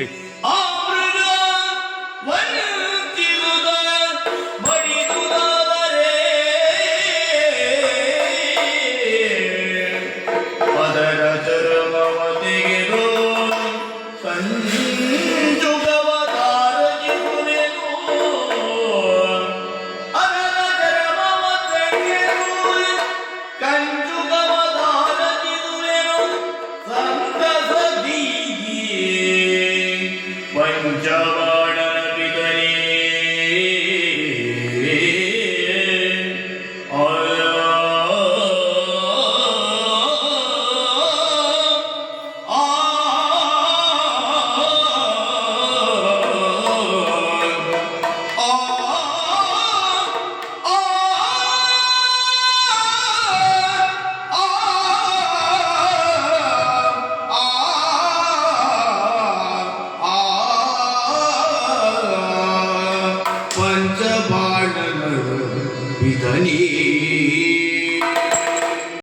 Hey. 万家。बाण विधनी।